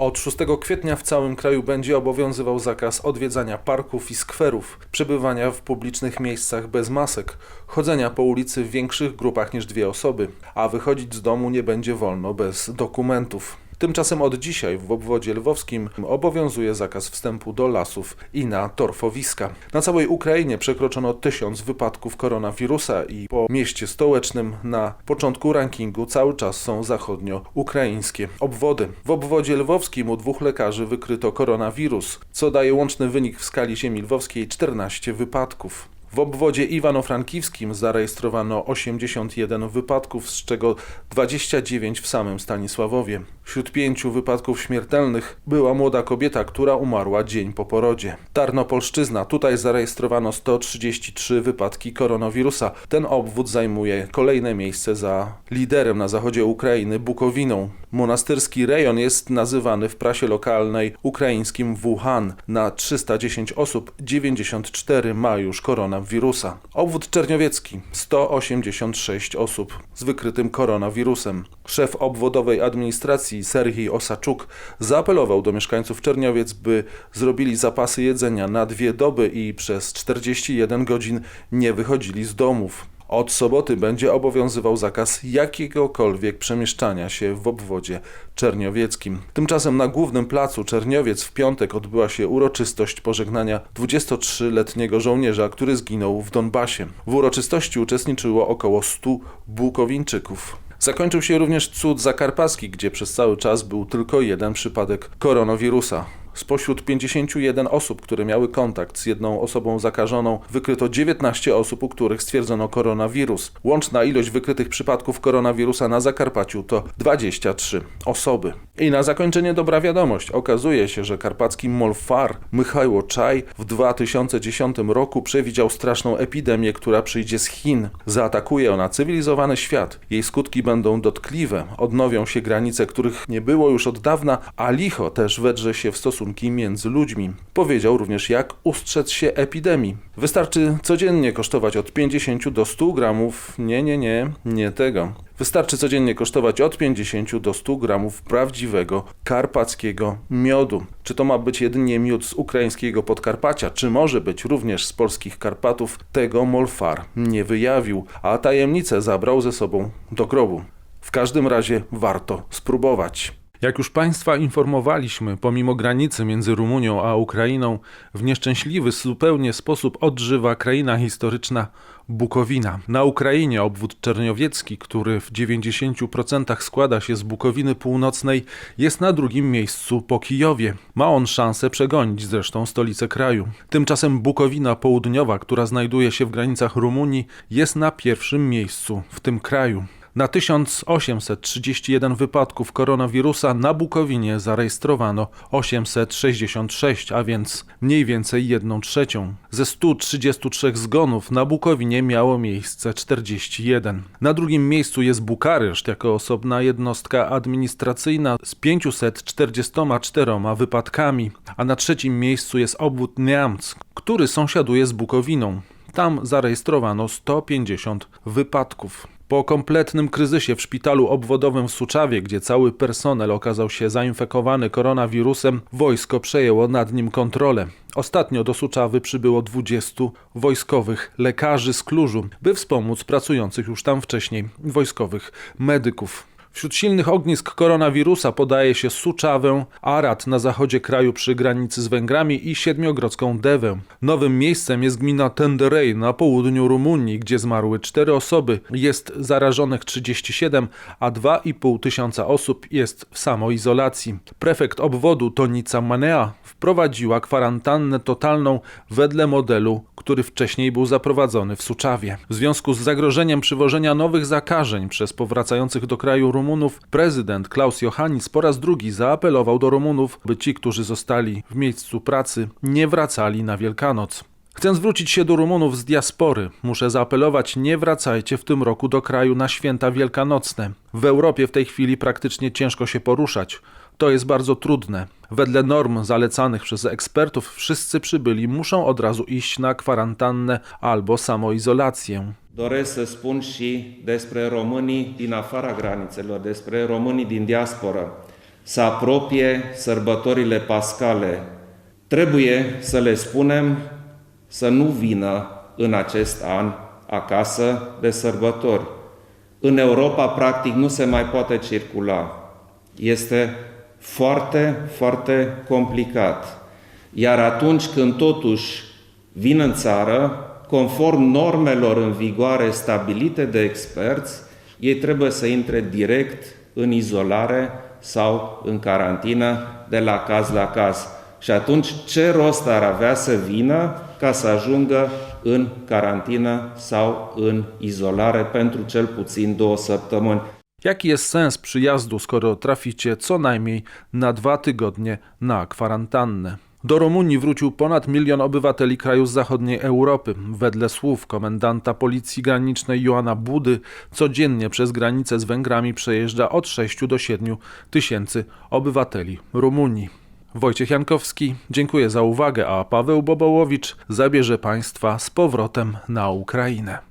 Od 6 kwietnia w całym kraju będzie obowiązywał zakaz odwiedzania parków i skwerów, przebywania w publicznych miejscach bez masek, chodzenia po ulicy w większych grupach niż dwie osoby, a wychodzić z domu nie będzie wolno bez dokumentów. Tymczasem od dzisiaj w obwodzie lwowskim obowiązuje zakaz wstępu do lasów i na torfowiska. Na całej Ukrainie przekroczono tysiąc wypadków koronawirusa i po mieście stołecznym na początku rankingu cały czas są zachodnio-ukraińskie obwody. W obwodzie lwowskim u dwóch lekarzy wykryto koronawirus, co daje łączny wynik w skali ziemi lwowskiej 14 wypadków. W obwodzie Iwano-Frankiwskim zarejestrowano 81 wypadków, z czego 29 w samym Stanisławowie. Wśród pięciu wypadków śmiertelnych była młoda kobieta, która umarła dzień po porodzie. Tarnopolszczyzna. Tutaj zarejestrowano 133 wypadki koronawirusa. Ten obwód zajmuje kolejne miejsce za liderem na zachodzie Ukrainy, Bukowiną. Monastyrski rejon jest nazywany w prasie lokalnej ukraińskim Wuhan. Na 310 osób 94 ma już koronawirusa. Obwód czerniowiecki 186 osób z wykrytym koronawirusem. Szef obwodowej administracji Serhii Osaczuk zaapelował do mieszkańców Czerniowiec, by zrobili zapasy jedzenia na dwie doby i przez 41 godzin nie wychodzili z domów. Od soboty będzie obowiązywał zakaz jakiegokolwiek przemieszczania się w obwodzie czerniowieckim. Tymczasem na głównym placu Czerniowiec w piątek odbyła się uroczystość pożegnania 23-letniego żołnierza, który zginął w Donbasie. W uroczystości uczestniczyło około 100 Bukowińczyków. Zakończył się również cud zakarpacki, gdzie przez cały czas był tylko jeden przypadek koronawirusa. Spośród 51 osób, które miały kontakt z jedną osobą zakażoną, wykryto 19 osób, u których stwierdzono koronawirus. Łączna ilość wykrytych przypadków koronawirusa na Zakarpaciu to 23 osoby. I na zakończenie dobra wiadomość. Okazuje się, że karpacki molfar Michał Czaj w 2010 roku przewidział straszną epidemię, która przyjdzie z Chin. Zaatakuje ona cywilizowany świat. Jej skutki będą dotkliwe. Odnowią się granice, których nie było już od dawna, a licho też wedrze się w stosunki między ludźmi. Powiedział również, jak ustrzec się epidemii. Wystarczy codziennie kosztować od 50 do 100 gramów. Nie, nie, nie, nie tego. Wystarczy codziennie kosztować od 50 do 100 gramów prawdziwego karpackiego miodu. Czy to ma być jedynie miód z ukraińskiego Podkarpacia, czy może być również z polskich Karpatów, tego Molfar nie wyjawił, a tajemnicę zabrał ze sobą do grobu. W każdym razie warto spróbować. Jak już Państwa informowaliśmy, pomimo granicy między Rumunią a Ukrainą, w nieszczęśliwy zupełnie sposób odżywa kraina historyczna Bukowina. Na Ukrainie obwód czerniowiecki, który w 90% składa się z Bukowiny Północnej, jest na drugim miejscu po Kijowie. Ma on szansę przegonić zresztą stolicę kraju. Tymczasem Bukowina Południowa, która znajduje się w granicach Rumunii, jest na pierwszym miejscu w tym kraju. Na 1831 wypadków koronawirusa na Bukowinie zarejestrowano 866, a więc mniej więcej 1 trzecią. Ze 133 zgonów na Bukowinie miało miejsce 41. Na drugim miejscu jest Bukaryszt jako osobna jednostka administracyjna z 544 wypadkami, a na trzecim miejscu jest obwód Niamc, który sąsiaduje z Bukowiną. Tam zarejestrowano 150 wypadków. Po kompletnym kryzysie w szpitalu obwodowym w Suczawie, gdzie cały personel okazał się zainfekowany koronawirusem, wojsko przejęło nad nim kontrolę. Ostatnio do Suczawy przybyło 20 wojskowych lekarzy z Klużu, by wspomóc pracujących już tam wcześniej wojskowych medyków. Wśród silnych ognisk koronawirusa podaje się Suczawę, Arad na zachodzie kraju przy granicy z Węgrami i Siedmiogrodzką Dewę. Nowym miejscem jest gmina Tenderej na południu Rumunii, gdzie zmarły cztery osoby, jest zarażonych 37, a 2,5 tysiąca osób jest w samoizolacji. Prefekt obwodu Tonica Manea wprowadziła kwarantannę totalną wedle modelu, który wcześniej był zaprowadzony w Suczawie. W związku z zagrożeniem przywożenia nowych zakażeń przez powracających do kraju Rumunów, prezydent Klaus Johannis po raz drugi zaapelował do Rumunów, by ci, którzy zostali w miejscu pracy, nie wracali na Wielkanoc. Chcę zwrócić się do Rumunów z diaspory. Muszę zaapelować, nie wracajcie w tym roku do kraju na święta wielkanocne. W Europie w tej chwili praktycznie ciężko się poruszać. To jest bardzo trudne. Wedle norm zalecanych przez ekspertów, wszyscy przybyli muszą od razu iść na kwarantannę albo samoizolację. Doresc să spun și despre românii din afara granițelor, despre românii din diasporă. se apropie sărbătorile pascale. Trebuie să le spunem să nu vină în acest an acasă de sărbători. În Europa, practic, nu se mai poate circula. Este foarte, foarte complicat. Iar atunci când totuși vin în țară, conform normelor în vigoare stabilite de experți, ei trebuie să intre direct în izolare sau în carantină de la caz la caz. Și atunci ce rost ar avea să vină ca să ajungă în carantină sau în izolare pentru cel puțin două săptămâni? Jaki jest sens przyjazdu, skoro traficie co najmniej na dwa tygodnie na kwarantannę? Do Rumunii wrócił ponad milion obywateli krajów zachodniej Europy. Wedle słów komendanta Policji Granicznej Joana Budy, codziennie przez granicę z Węgrami przejeżdża od 6 do 7 tysięcy obywateli Rumunii. Wojciech Jankowski, dziękuję za uwagę, a Paweł Bobołowicz zabierze Państwa z powrotem na Ukrainę.